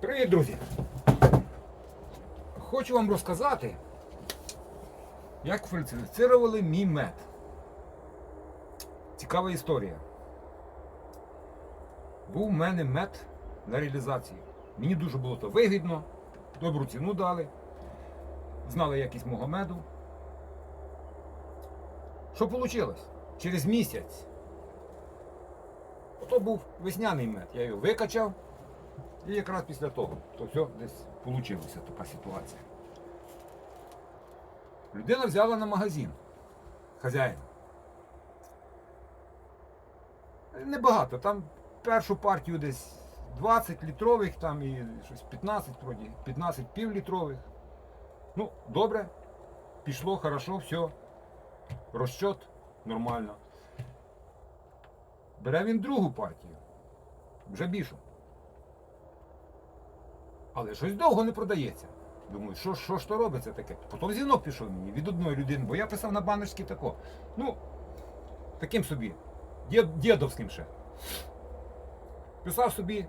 Привіт, друзі! Хочу вам розказати, як фальсифицировали мій мед. Цікава історія. Був у мене мед на реалізації. Мені дуже було то вигідно, добру ціну дали, знали якість мого меду. Що вийшло? Через місяць. Ото був весняний мед. Я його викачав. І якраз після того, то все десь вийшла така ситуація. Людина взяла на магазин. Хазяїн. Небагато, там першу партію десь 20 літрових, там і щось 15 вроді, 15 півлітрових. Ну, добре, пішло, хорошо, все. Розчот нормально. Бере він другу партію. Вже більшу. Але щось довго не продається. Думаю, що, що ж то робиться таке? Потім дзвінок пішов мені від одної людини, бо я писав на баночці тако. Ну, таким собі, дід, дідовським ще. Писав собі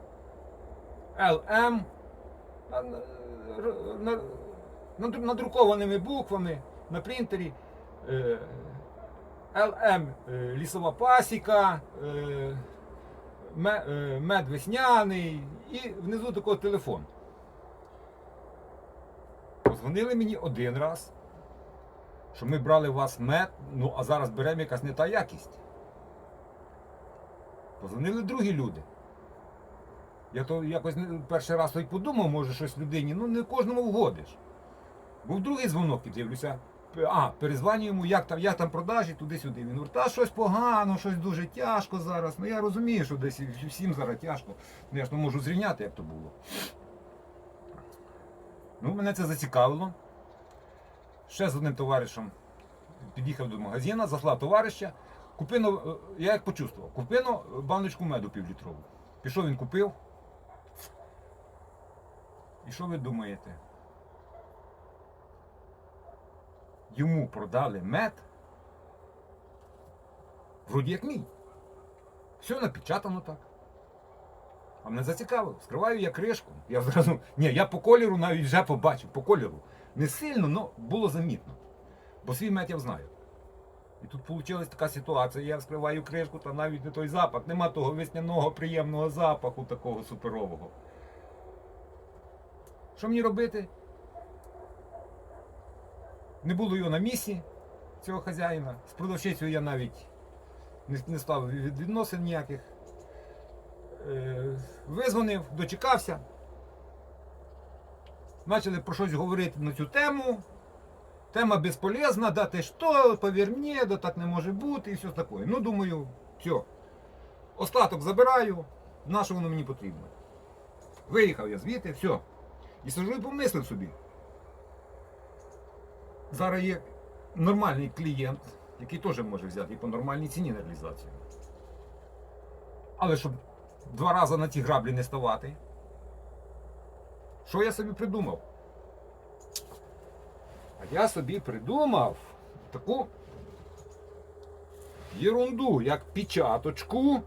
на- надрукованими буквами на принтері. е, LM е, лісова пасіка, е, мед весняний і внизу такий телефон. Позвонили мені один раз, що ми брали у вас мед, ну а зараз беремо якась не та якість. Позвонили другі люди. Я то якось перший раз той подумав, може щось людині, ну не кожному вгодиш. Був другий дзвонок і дивлюся. А, перезванюю йому, як там, як там продажі, туди-сюди. Він говорить, та щось погано, щось дуже тяжко зараз. Ну я розумію, що десь всім зараз тяжко. Ну я ж не можу зрівняти, як то було. Ну, мене це зацікавило. Ще з одним товаришем під'їхав до магазину, заслав товариша. Купину, е, я як почувствував, купину баночку меду півлітрову. Пішов він купив. І що ви думаєте? Йому продали мед. Вроді як мій. Все напечатано так. А мене зацікавило. Скриваю я кришку. Я зразу. Ні, я по кольору навіть вже побачив, по кольору. Не сильно, але було замітно. Бо свій я знаю. І тут вийшла така ситуація, я вскриваю кришку, та навіть не той запах, нема того весняного приємного запаху такого суперового. Що мені робити? Не було його на місці, цього хазяїна. З продавчицею я навіть не, не став відносин ніяких. Е, визвонив, дочекався. Почали про щось говорити на цю тему. Тема безполезна, да ти що, повір мені, да так не може бути і все таке. Ну, думаю, все. Остаток забираю, на що воно мені потрібно. Виїхав я звідти, все. І сижу і помислив собі. Зараз є нормальний клієнт, який теж може взяти і по нормальній ціні на реалізацію. Але щоб два рази на ті граблі не ставати. Що я собі придумав? А я собі придумав таку єрунду, як печаточку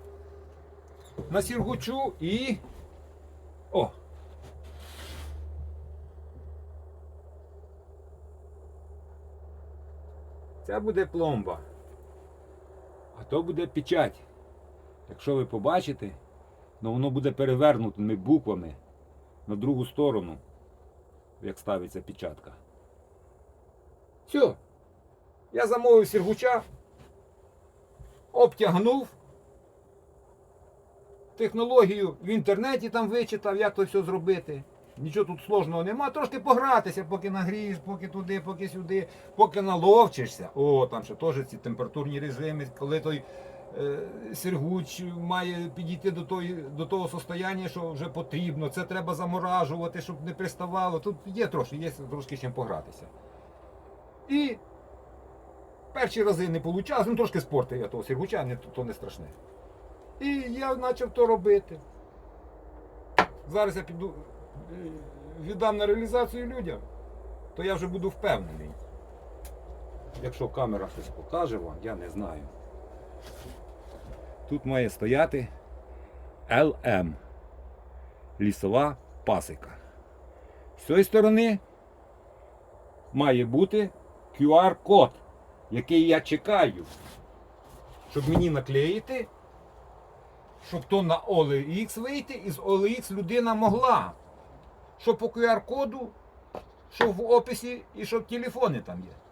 на сіргучу і. О! Це буде пломба. А то буде печать. Якщо ви побачите, ну воно буде перевернутими буквами на другу сторону, як ставиться печатка. Все. Я замовив сіргуча, обтягнув. Технологію в інтернеті там вичитав, як то все зробити. Нічого тут сложного нема. Трошки погратися, поки нагрієш, поки туди, поки сюди, поки наловчишся. О, там ще теж ці температурні режими, коли той Сергуч має підійти до, тої, до того состояння, що вже потрібно. Це треба заморажувати, щоб не приставало. Тут є трошки, є трошки чим погратися. І перші рази не вийшло, ну трошки спортив я того Сергуча, не, то не страшне. І я почав то робити. Зараз я піду е, віддам на реалізацію людям, то я вже буду впевнений. Якщо камера щось покаже вам, я не знаю. Тут має стояти LM. Лісова пасика. З цієї сторони має бути QR-код, який я чекаю, щоб мені наклеїти, щоб то на OLX вийти, і з OLX людина могла. Що по QR-коду, що в описі і що телефони там є.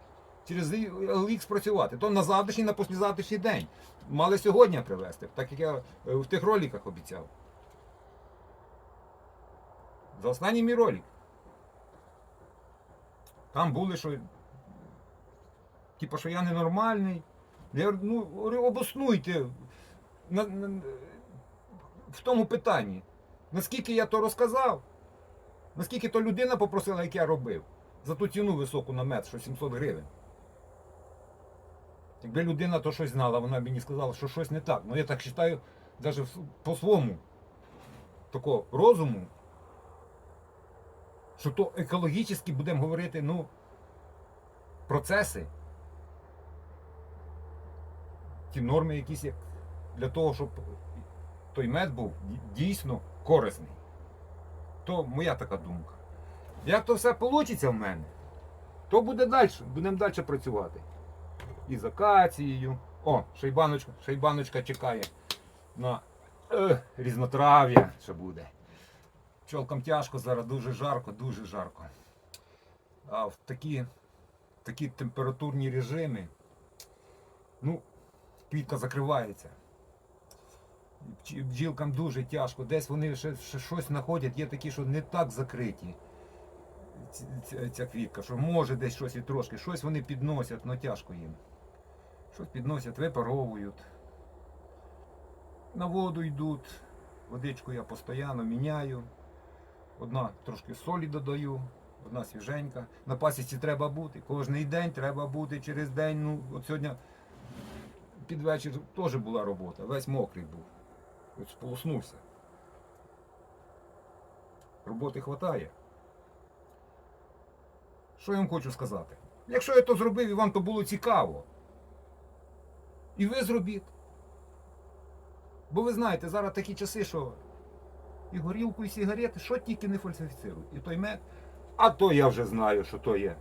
Через OLX працювати. То на завтрашній, на послезавтрашній день. Мали сьогодні привезти, так як я е, в тих роликах обіцяв. За останній мій ролик. Там були, що. Типа, що я ненормальний. Я ну, обоснуйте на, на, в тому питанні. Наскільки я то розказав, наскільки то людина попросила, як я робив, за ту ціну високу на мед, що 700 гривень. Якби людина то щось знала, вона мені сказала, що щось не так. Ну я так вважаю, навіть по своєму такого розуму, що то екологічно будемо говорити, ну, процеси, ті норми якісь як для того, щоб той мед був дійсно корисний. То моя така думка. Як то все вийде в мене, то буде далі, будемо далі працювати. І з акацією. О, шейбаночка, шейбаночка чекає на е, різнотрав'я, що буде. Пчолкам тяжко, зараз дуже жарко, дуже жарко. А в такі, такі температурні режими, ну, квітка закривається. Бджілкам дуже тяжко. Десь вони ще, ще щось знаходять, є такі, що не так закриті. Ця, квітка, що може десь щось і трошки, щось вони підносять, але тяжко їм. Щось підносять, випаровують. На воду йдуть. Водичку я постійно міняю. Одна трошки солі додаю, одна свіженька. На пасіці треба бути. Кожний день треба бути через день. Ну, от сьогодні під вечір теж була робота, весь мокрий був. От сполоснувся. Роботи вистачає. Що я вам хочу сказати? Якщо я то зробив і вам то було цікаво, і ви зробіть. Бо ви знаєте, зараз такі часи, що і горілку, і сигарети, що тільки не фальсифіцирують. І той мед. А то я вже знаю, що то є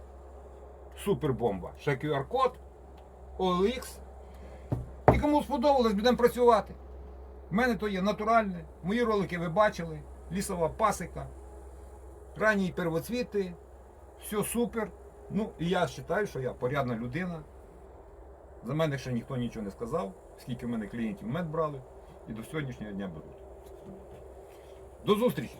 супербомба. Ще QR-код, OLX. І кому сподобалось, будемо працювати. У мене то є натуральне. Мої ролики ви бачили. Лісова пасика, ранні первоцвіти, все супер. Ну, і я вважаю, що я порядна людина. За мене ще ніхто нічого не сказав, скільки в мене клієнтів мед брали і до сьогоднішнього дня беруть. До зустрічі!